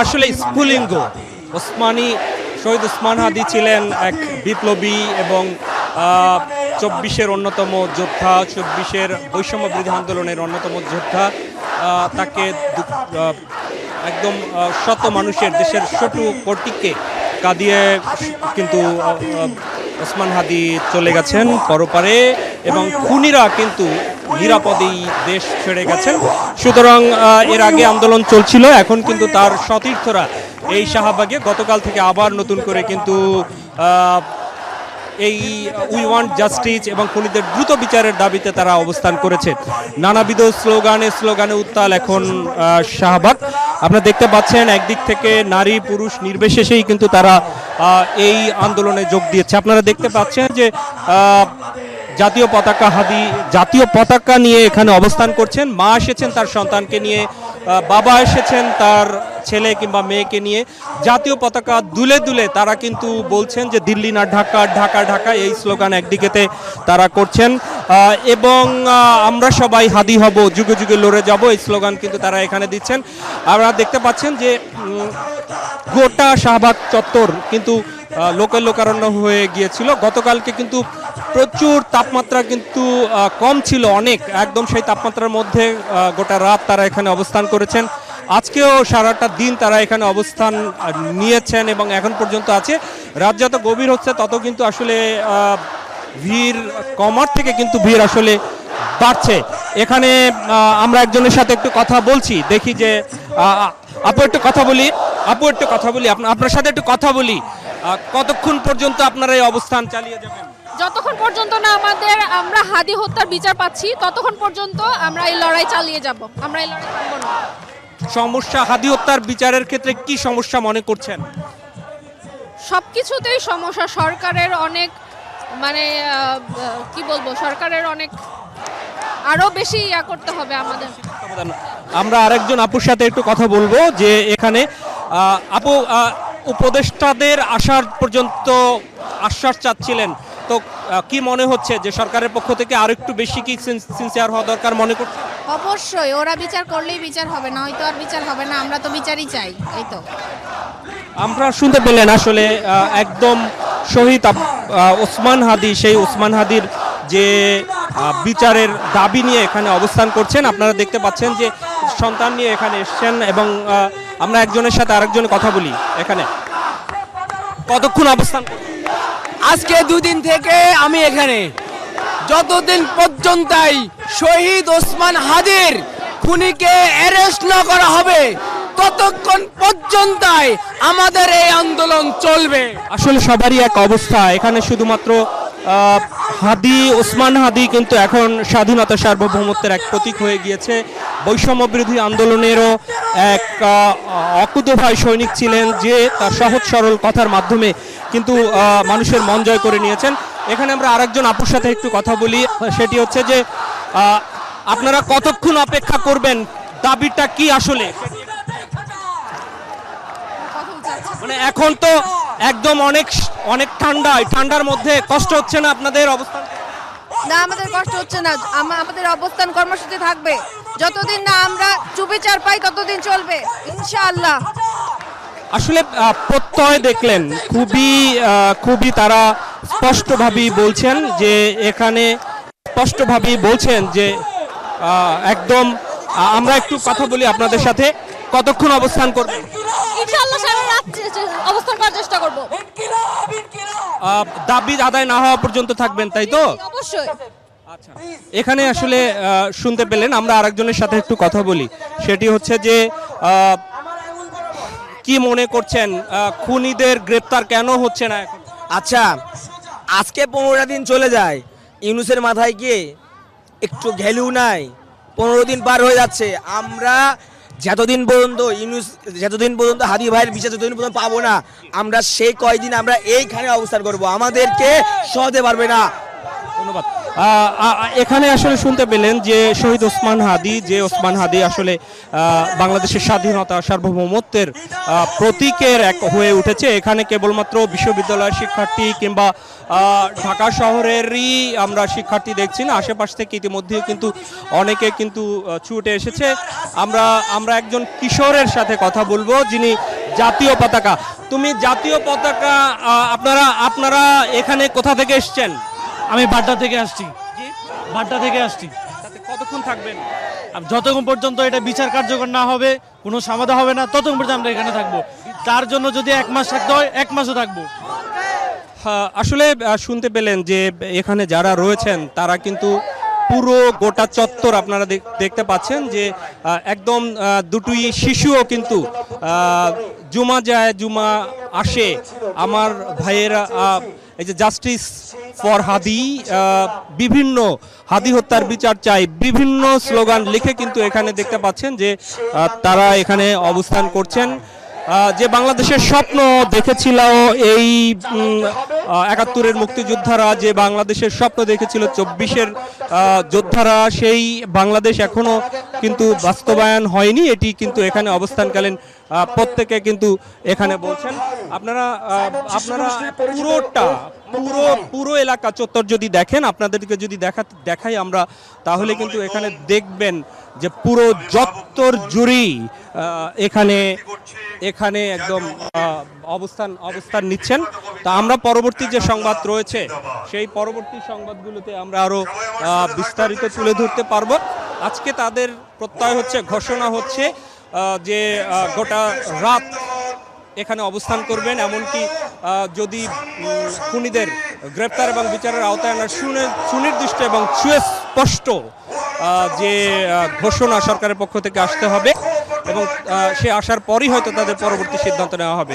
আসলে স্ফুলিঙ্গ। ওসমানী শহীদ ওসমান হাদি ছিলেন এক বিপ্লবী এবং চব্বিশের অন্যতম যোদ্ধা, চব্বিশের বৈষম্য বিরোধী আন্দোলনের অন্যতম যোদ্ধা তাকে একদম শত মানুষের, দেশের ছোট কোটিকে কাঁদিয়ে কিন্তু ওসমান হাদি চলে গেছেন পরপারে এবং খুনিরা কিন্তু নিরাপদেই দেশ ছেড়ে গেছেন। সুতরাং এর আগে আন্দোলন চলছিল এখন কিন্তু তার সতীর্থরা এই শাহবাগে গতকাল থেকে আবার নতুন করে কিন্তু এই উই ওয়ান্ট জাস্টিস এবং খুনিদের দ্রুত বিচারের দাবিতে তারা অবস্থান করেছে। নানাবিধ স্লোগানে স্লোগানে উত্তাল এখন শাহবাগ। আপনারা দেখতে পাচ্ছেন একদিক থেকে নারী পুরুষ নির্বিশেষেই কিন্তু তারা এই আন্দোলনে যোগ দিয়েছে। আপনারা দেখতে পাচ্ছেন যে জাতীয় পতাকা হাদি, জাতীয় পতাকা নিয়ে এখানে অবস্থান করছেন। মা এসেছেন তার সন্তানকে নিয়ে বাবা এসেছেন তার ছেলে কিংবা মেয়েকে নিয়ে। জাতীয় পতাকা দুলে দুলে তারা কিন্তু বলছেন যে দিল্লি না ঢাকা ঢাকা ঢাকা, এই স্লোগান একদিকেতে তারা করছেন। এবং আমরা সবাই হাদি হব, যুগে যুগে লড়ে যাব, এই স্লোগান কিন্তু তারা এখানে দিচ্ছেন। আমরা দেখতে পাচ্ছেন যে গোটা শাহবাগ চত্বর কিন্তু লোকের লোকারণ্য হয়ে গিয়েছিল। গতকালকে কিন্তু প্রচুর তাপমাত্রা কিন্তু কম ছিল অনেক। একদম সেই তাপমাত্রার মধ্যে গোটা রাত তারা এখানে অবস্থান করেছেন। আজকেও সারাটা দিন তারা এখানে অবস্থান নিয়েছেন এবং এখন পর্যন্ত আছে। রাত যত গভীর হচ্ছে, তত কিন্তু আসলে ভিড় কমার থেকে কিন্তু ভিড় আসলে বাড়ছে। এখানে আমরা একজনের সাথে একটু কথা বলছি। দেখি যে আপু একটু কথা বলি। আপু একটু কথা বলি। আপনা- আপনার সাথে একটু কথা বলি। কতক্ষণ পর্যন্ত আপনারা এই অবস্থান চালিয়ে যাবেন? যতক্ষণ পর্যন্ত না আমাদের আমরা হাদি হত্যার বিচার পাচ্ছি ততক্ষণ পর্যন্ত আমরা এই লড়াই চালিয়ে যাব। আমরা এই লড়াই থামবো না। সমস্যা হাদি হত্যার বিচারের ক্ষেত্রে কি সমস্যা মনে করছেন? সব কিছুতেই সমস্যা। সরকারের অনেক মানে কি বলব সরকারের অনেক আরও বেশি ইয়া করতে হবে আমাদের। আমরা আরেকজন আপুর সাথে একটু কথা বলব যে এখানে আপু উপদেষ্টাদের আসার পর্যন্ত আশ্বাস চাচ্ছিলেন। তো কি মনে হচ্ছে যে সরকারের পক্ষ থেকে আরও একটু বেশি কি সিনসিয়ার হওয়া দরকার মনে করছে অবশ্যই ওরা বিচার করলেই বিচার হবে না হয়তো আর বিচার হবে না আমরা তো বিচারই চাই এই তো। আমরা শুনতে পেলেন আসলে একদম শহীদ ওসমান হাদি সেই ওসমান হাদির যে বিচারের দাবি নিয়ে এখানে অবস্থান করছেন। আপনারা দেখতে পাচ্ছেন যে সন্তান নিয়ে এখানে এসছেন এবং আমরা একজনের সাথে আরেকজনের কথা বলি এখানে। কতক্ষণ অবস্থান আজকে দুদিন থেকে আমি এখানে। যতদিন পর্যন্তই শহীদ ওসমান হাদির খুনিকে অ্যারেস্ট না করা হবে, ততক্ষণ পর্যন্তই আমাদের এই আন্দোলন চলবে। আসলে সবারই এক অবস্থা, এখানে শুধুমাত্র হাদি, ওসমান হাদি কিন্তু এখন স্বাধীনতা সার্বভৌমত্বের এক প্রতীক হয়ে গিয়েছে। বৈষম্য বিরোধী আন্দোলনেরও এক অকুতভাই সৈনিক ছিলেন যে তার সহজ সরল কথার মাধ্যমে কিন্তু মানুষের মন জয় করে নিয়েছেন। এখানে আমরা আরেকজন আপুর সাথে একটু কথা বলি, সেটি হচ্ছে যে আপনারা কতক্ষণ অপেক্ষা করবেন? দাবিটা কি আসলে? মানে এখন তো একদম অনেক অনেক ঠান্ডা ঠান্ডার মধ্যে কষ্ট হচ্ছে না আপনাদের অবস্থান না আমাদের কষ্ট হচ্ছে না। আম- আমাদের অবস্থান কর্মসূচি থাকবে। যতদিন না আমরা চুপিচার পাই ততদিন চলবে। ইনশাআল্লাহ। আসলে প্রত্যয় দেখলেন খুবই খুবই তারা স্পষ্টভাবেই বলছেন যে এখানে স্পষ্টভাবেই বলছেন যে একদম আমরা একটু কথা বলি আপনাদের সাথে। কতক্ষণ অবস্থান করবেন? ইনশাআল্লাহ সারা রাত দাবি আদায় না হওয়া পর্যন্ত থাকবেন তাই তো? অবশ্যই। আচ্ছা। এখানে আসলে শুনতে পেলেন আমরা আরেকজনের সাথে একটু কথা বলি। সেটি হচ্ছে যে কি মনে করছেন খুনিদের গ্রেপ্তার কেন হচ্ছে না এখন? আচ্ছা আজকে পনেরোটা দিন চলে যায়। ইউনুসের মাথায় গিয়ে একটু ভ্যালু নাই। পনেরো দিন পার হয়ে যাচ্ছে। আমরা যতদিন পর্যন্ত ইউনুস, যতদিন পর্যন্ত হাদি ভাইয়ের বিচার, যতদিন পর্যন্ত পাবো না, আমরা সেই কয়দিন আমরা এইখানে অবস্থান করব। আমাদেরকে সহতে পারবে না। ধন্যবাদ। এখানে আসলে শুনতে পেলেন যে শহীদ ওসমান হাদি, যে ওসমান হাদি আসলে বাংলাদেশের স্বাধীনতা সার্বভৌমত্বের প্রতীকের এক হয়ে উঠেছে। এখানে কেবলমাত্র বিশ্ববিদ্যালয়ের শিক্ষার্থী কিংবা ঢাকা শহরেরই আমরা শিক্ষার্থী দেখছি না। আশেপাশ থেকে ইতিমধ্যে কিন্তু অনেকে কিন্তু ছুটে এসেছে। আমরা আমরা একজন কিশোরের সাথে কথা বলব যিনি জাতীয় পতাকা। তুমি জাতীয় পতাকা আপনারা আপনারা এখানে কোথা থেকে এসেছেন? আমি বাড্ডা থেকে আসছি। বাড্ডা থেকে আসছি। কতক্ষণ থাকবেন? যতক্ষণ পর্যন্ত এটা বিচার কার্যকর না হবে কোনো সমাধা হবে না ততক্ষণ পর্যন্ত আমরা এখানে থাকব। তার জন্য যদি এক মাস থাকতে হয় এক মাসও থাকব। হ্যাঁ, আসলে শুনতে পেলেন যে এখানে যারা রয়েছেন তারা কিন্তু পুরো গোটা চত্বর আপনারা দেখ- দেখতে পাচ্ছেন যে একদম দুটোই শিশুও কিন্তু জুমা যায়, জুমা আসে। আমার ভাইয়েরা এই যে জাস্টিস ফর হাদি বিভিন্ন হাদি হত্যার বিচার চাই, বিভিন্ন স্লোগান লিখে কিন্তু এখানে দেখতে পাচ্ছেন যে তারা এখানে অবস্থান করছেন। যে বাংলাদেশের স্বপ্ন দেখেছিল এই একাত্তরের মুক্তিযোদ্ধারা, যে বাংলাদেশের স্বপ্ন দেখেছিল চব্বিশের যোদ্ধারা, সেই বাংলাদেশ এখনও কিন্তু বাস্তবায়ন হয়নি, এটি কিন্তু এখানে অবস্থানকালীন প্রত্যেকে কিন্তু এখানে বলছেন। আপনারা আপনারা পুরোটা, পুরো পুরো এলাকা চত্বর যদি দেখেন, আপনাদেরকে যদি দেখা, দেখাই আমরা, তাহলে কিন্তু এখানে দেখবেন যে পুরো চত্বর জুড়ি এখানে এখানে একদম অবস্থান অবস্থান নিচ্ছেন। তা আমরা পরবর্তী যে সংবাদ রয়েছে, সেই পরবর্তী সংবাদগুলোতে আমরা আরও বিস্তারিত তুলে ধরতে পারব। আজকে তাদের প্রত্যয় হচ্ছে, ঘোষণা হচ্ছে যে গোটা রাত এখানে অবস্থান করবেন। এমনকি যদি খুনিদের গ্রেপ্তার এবং বিচারের আওতায় আনার সুনে- সুনির্দিষ্ট এবং সুস্পষ্ট যে ঘোষণা সরকারের পক্ষ থেকে আসতে হবে এবং সে আসার পরই হয়তো তাদের পরবর্তী সিদ্ধান্ত নেওয়া হবে।